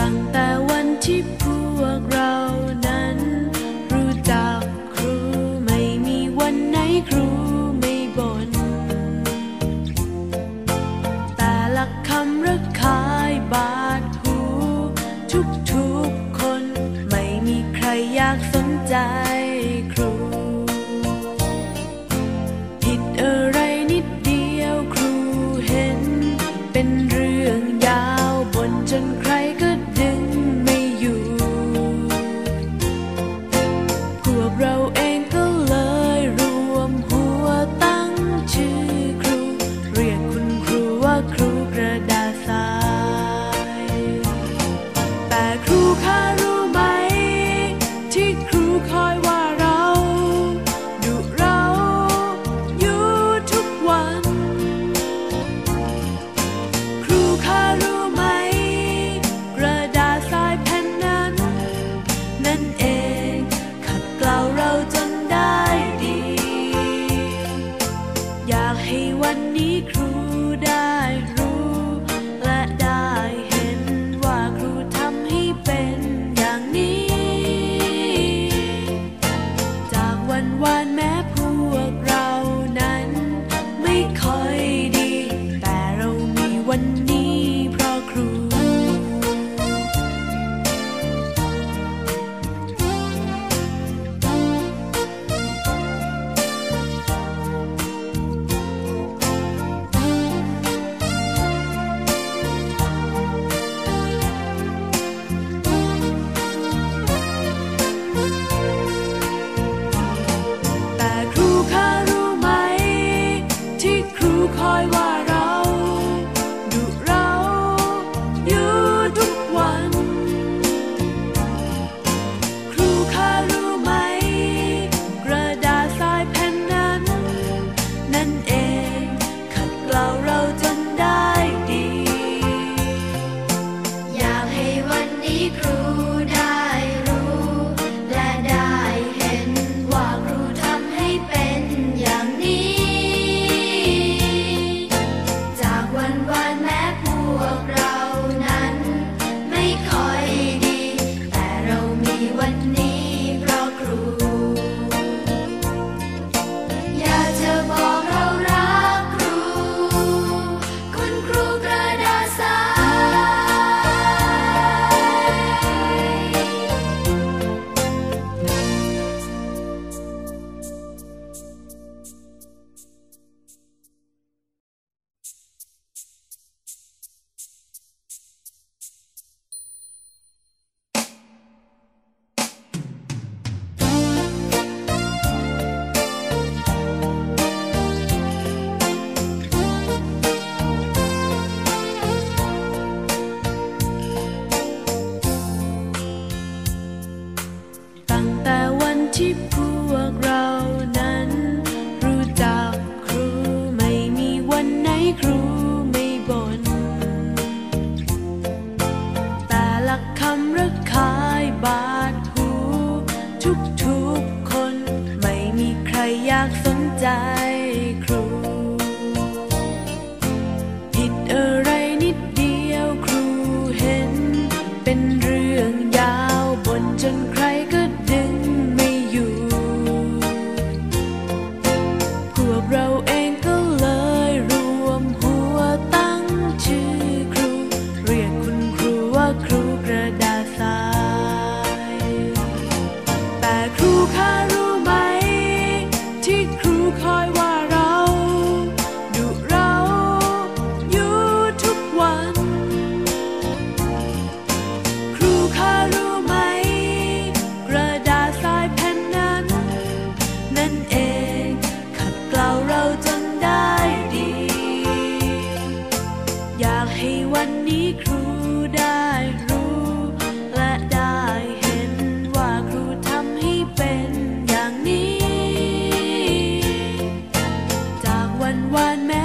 ตั้งแต่วันที่พวกเรานั้น รู้จักครูไม่มีวันไหนครูไม่บ่นแต่ละคำระคายบาดหูทุก 徘徊。 อยอยากสนใจ นี้ครูได้รู้ และได้เห็นว่าครูทำให้เป็นอย่างนี้ จากวันวานแม้